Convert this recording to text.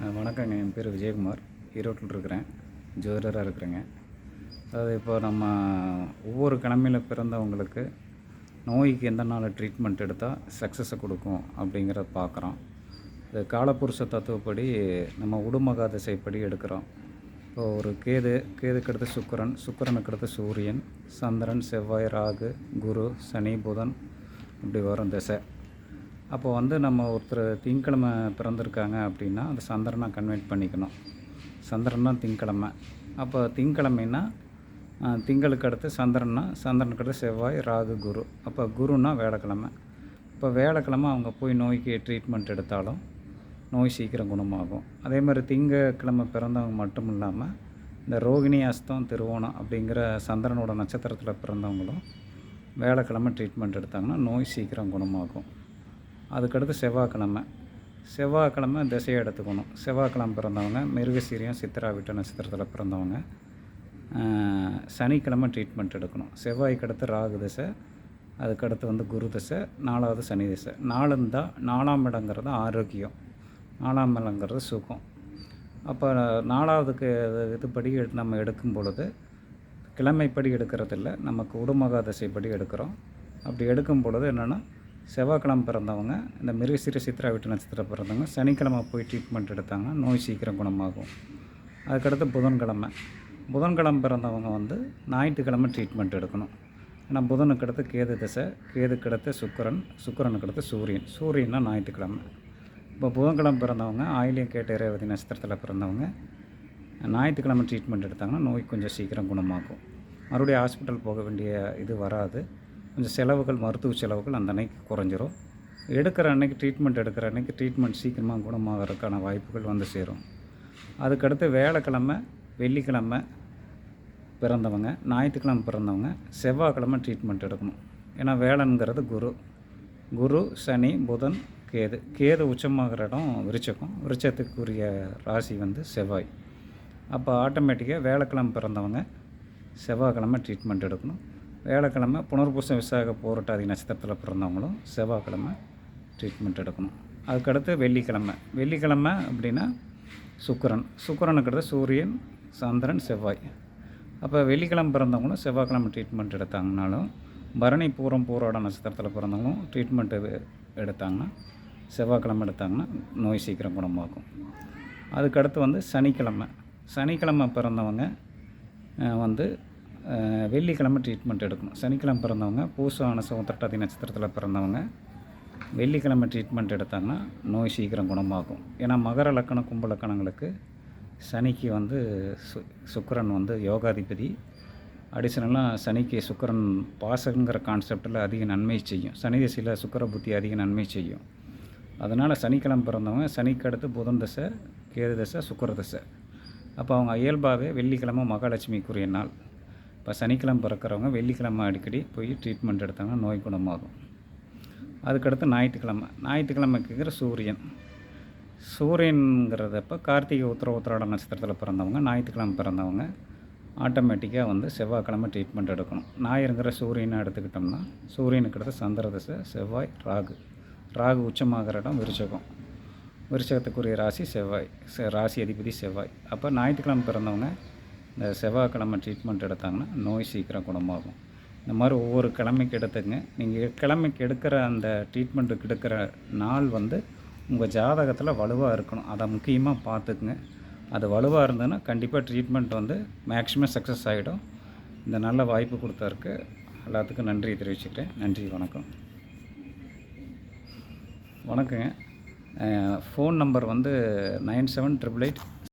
வணக்கங்க. என் பேர் விஜயகுமார். ஈரோட்டில் இருக்கிறேன். ஜோதிடராக இருக்கிறேங்க. அதாவது இப்போ நம்ம ஒவ்வொரு கிழமையில் பிறந்தவங்களுக்கு நோய்க்கு எந்த நாள் ட்ரீட்மெண்ட் எடுத்தால் சக்ஸஸை கொடுக்கும் அப்படிங்கிறத பார்க்குறோம் இது காலப்புருஷ தத்துவப்படி நம்ம உடுமகா திசைப்படி எடுக்கிறோம். இப்போ ஒரு கேது கேதுக்கு அடுத்து சுக்கரன் சுக்கிரனுக்கு அடுத்து சூரியன் சந்திரன் செவ்வாய் ராகு குரு சனி புதன் இப்படி வரும் திசை. அப்போ வந்து நம்ம ஒருத்தர் திங்கக்கிழமை பிறந்திருக்காங்க அப்படின்னா அந்த சந்திரனை கன்வெர்ட் பண்ணிக்கணும். சந்திரன்னா திங்கக்கிழமை. அப்போ திங்கக்கிழமைன்னா திங்களுக்கு அடுத்து சந்திரன்னா சந்திரனுக்கு அடுத்து செவ்வாய் ராகு குரு. அப்போ குருன்னா வேலைக்கிழமை இப்போ வேலைக்கிழமை அவங்க போய் நோய்க்கு ட்ரீட்மெண்ட் எடுத்தாலும் நோய் சீக்கிரம் குணமாகும். அதே மாதிரி திங்கக்கிழமை பிறந்தவங்க மட்டும் இல்லாமல் இந்த ரோகிணி அஸ்தம் திருவோணம் அப்படிங்கிற சந்திரனோட நட்சத்திரத்தில் பிறந்தவங்களும் வேலைக்கிழமை ட்ரீட்மெண்ட் எடுத்தாங்கன்னா நோய் சீக்கிரம் குணமாகும். அதுக்கடுத்து செவ்வாய்க்கிழமை. செவ்வாய்க்கிழமை திசையை எடுத்துக்கணும். செவ்வாய்க்கிழமை பிறந்தவங்க மிருகசீரியம் சித்திரா விட்ட நட்சத்திரத்தில் பிறந்தவங்க சனிக்கிழமை ட்ரீட்மெண்ட் எடுக்கணும். செவ்வாய்க்கு அடுத்து ராகு திசை அதுக்கடுத்து வந்து குரு திசை நாலாவது சனி திசை. நாலுந்தா நாலாம் இடங்கிறது ஆரோக்கியம். நாலாம் இடங்கிறது சுகம். அப்போ நாலாவதுக்கு இது- இதுபடி எடு- நம்ம எடுக்கும் பொழுது கிழமைப்படி எடுக்கிறதில்ல. நமக்கு உடுமகா திசைப்படி எடுக்கிறோம். அப்படி எடுக்கும் பொழுது என்னென்னா செவ்வாய்க்கிழமை பிறந்தவங்க இந்த மிருகசீர சித்ரா வீட்டு நட்சத்திரம் பிறந்தவங்க சனிக்கிழமை போய் ட்ரீட்மெண்ட் எடுத்தாங்கன்னா நோய் சீக்கிரம் குணமாகும். அதுக்கடுத்து புதன்கிழமை. புதன்கிழமை பிறந்தவங்க வந்து ஞாயிற்றுக்கிழமை ட்ரீட்மெண்ட் எடுக்கணும். ஏன்னா புதனுக்கு அடுத்து கேது திசை கேதுக்கு அடுத்து சுக்கரன் சுக்கிரனுக்கு அடுத்து சூரியன். சூரியன்னா ஞாயிற்றுக்கிழமை. இப்போ புதன்கிழமை பிறந்தவங்க ஆயிலியம் கேட்ட ரேவதி நட்சத்திரத்தில் பிறந்தவங்க ஞாயிற்றுக்கிழமை ட்ரீட்மெண்ட் எடுத்தாங்கன்னா நோய் கொஞ்சம் சீக்கிரம் குணமாகும். மறுபடியும் ஹாஸ்பிட்டல் போக வேண்டிய இது வராது. கொஞ்சம் செலவுகள் மருத்துவ செலவுகள் அந்த அன்னைக்கு குறைஞ்சிரும். எடுக்கிற அன்னைக்கு ட்ரீட்மெண்ட் எடுக்கிற அன்னைக்கு ட்ரீட்மெண்ட் சீக்கிரமாக குணமாகறதுக்கான வாய்ப்புகள் வந்து சேரும். அதுக்கடுத்து வேலைக்கிழமை வெள்ளிக்கிழமை பிறந்தவங்க ஞாயிற்றுக்கிழமை பிறந்தவங்க செவ்வாய்க்கிழமை ட்ரீட்மெண்ட் எடுக்கணும். ஏன்னா வேலைங்கிறது குரு. குரு சனி புதன் கேது. கேது உச்சமாகிற இடம் விருச்சகம். விருச்சத்துக்குரிய ராசி வந்து செவ்வாய். அப்போ ஆட்டோமேட்டிக்காக வேலைக்கிழமை பிறந்தவங்க செவ்வாய்க்கிழமை ட்ரீட்மெண்ட் எடுக்கணும். வேலைக்கிழமை புனர்பூசம் விசாக போராட்டாதி நட்சத்திரத்தில் பிறந்தவங்களும் செவ்வாய்க்கிழமை ட்ரீட்மெண்ட் எடுக்கணும். அதுக்கடுத்து வெள்ளிக்கிழமை. வெள்ளிக்கிழமை அப்படின்னா சுக்கிரன். சுக்கரனுக்கு அடுத்து சூரியன் சந்திரன் செவ்வாய். அப்போ வெள்ளிக்கிழமை பிறந்தவங்களும் செவ்வாய்க்கிழமை ட்ரீட்மெண்ட் எடுத்தாங்கனாலும் பரணி பூரம் பூரோட நட்சத்திரத்தில் பிறந்தவங்களும் ட்ரீட்மெண்ட் எடுத்தாங்கன்னா செவ்வாய்க்கிழமை எடுத்தாங்கன்னா நோய் சீக்கிரம் குணமாகும். அதுக்கடுத்து வந்து சனிக்கிழமை. சனிக்கிழமை பிறந்தவங்க வந்து வெள்ளிக்கிழமை ட்ரீட்மெண்ட் எடுக்கணும். சனிக்கிழமை பிறந்தவங்க பூசான சோத்திரட்டாதி நட்சத்திரத்தில் பிறந்தவங்க வெள்ளிக்கிழமை ட்ரீட்மெண்ட் எடுத்தாங்கன்னா நோய் சீக்கிரம் குணமாகும். ஏன்னா மகர லக்கணம் கும்ப லக்கணங்களுக்கு சனிக்கு வந்து சு சுக்கரன் வந்து யோகாதிபதி. அடிஷனலாக சனிக்கு சுக்கரன் பாசங்கிற கான்செப்டில் அதிக நன்மை செய்யும். சனி திசையில் சுக்கர புத்தி அதிக நன்மை செய்யும். அதனால் சனிக்கிழமை பிறந்தவங்க சனிக்கு அடுத்து புதன் தசை கேது தசை சுக்கர தசை. அப்போ அவங்க இயல்பாகவே வெள்ளிக்கிழமை மகாலட்சுமிக்குரிய நாள். இப்போ சனிக்கிழமை பிறக்கிறவங்க வெள்ளிக்கிழமை அடிக்கடி போய் ட்ரீட்மெண்ட் எடுத்தாங்கன்னா நோய் குணமாகும். அதுக்கடுத்து ஞாயிற்றுக்கிழமை. ஞாயிற்றுக்கிழமைக்குங்கிற சூரியன். சூரியனுங்கிறதப்ப கார்த்திகை உத்தர உத்திராட நட்சத்திரத்தில் பிறந்தவங்க ஞாயிற்றுக்கிழமை பிறந்தவங்க ஆட்டோமேட்டிக்காக வந்து செவ்வாய்க்கிழமை ட்ரீட்மெண்ட் எடுக்கணும். ஞாயிறுங்கிற சூரியனை எடுத்துக்கிட்டோம்னா சூரியனுக்கு அடுத்து சந்திர திசை செவ்வாய் ராகு. ராகு உச்சமாகிற இடம் விருச்சகம். விருச்சகத்துக்குரிய ராசி செவ்வாய். ராசி அதிபதி செவ்வாய். அப்போ ஞாயிற்றுக்கிழமை பிறந்தவங்க இந்த செவ்வாய்க்கிழமை ட்ரீட்மெண்ட் எடுத்தாங்கன்னா நோய் சீக்கிரம் குணமாகும். இந்த மாதிரி ஒவ்வொரு கிழமைக்கு எடுத்துங்க நீங்கள் கிழமைக்கு எடுக்கிற அந்த ட்ரீட்மெண்ட்டுக்கு எடுக்கிற நாள் வந்து உங்கள் ஜாதகத்தில் வலுவாக இருக்கணும். அதை முக்கியமாக பார்த்துக்குங்க. அது வலுவாக இருந்ததுன்னா கண்டிப்பாக ட்ரீட்மெண்ட் வந்து மேக்ஸிமம் சக்ஸஸ் ஆகிடும் இந்த நல்ல வாய்ப்பு கொடுத்ததற்கு எல்லாத்துக்கும் நன்றி தெரிவிச்சுக்கிறேன். நன்றி வணக்கம். வணக்கங்க. ஃபோன் நம்பர் வந்து நைன் செவன் ட்ரிபிள் எயிட்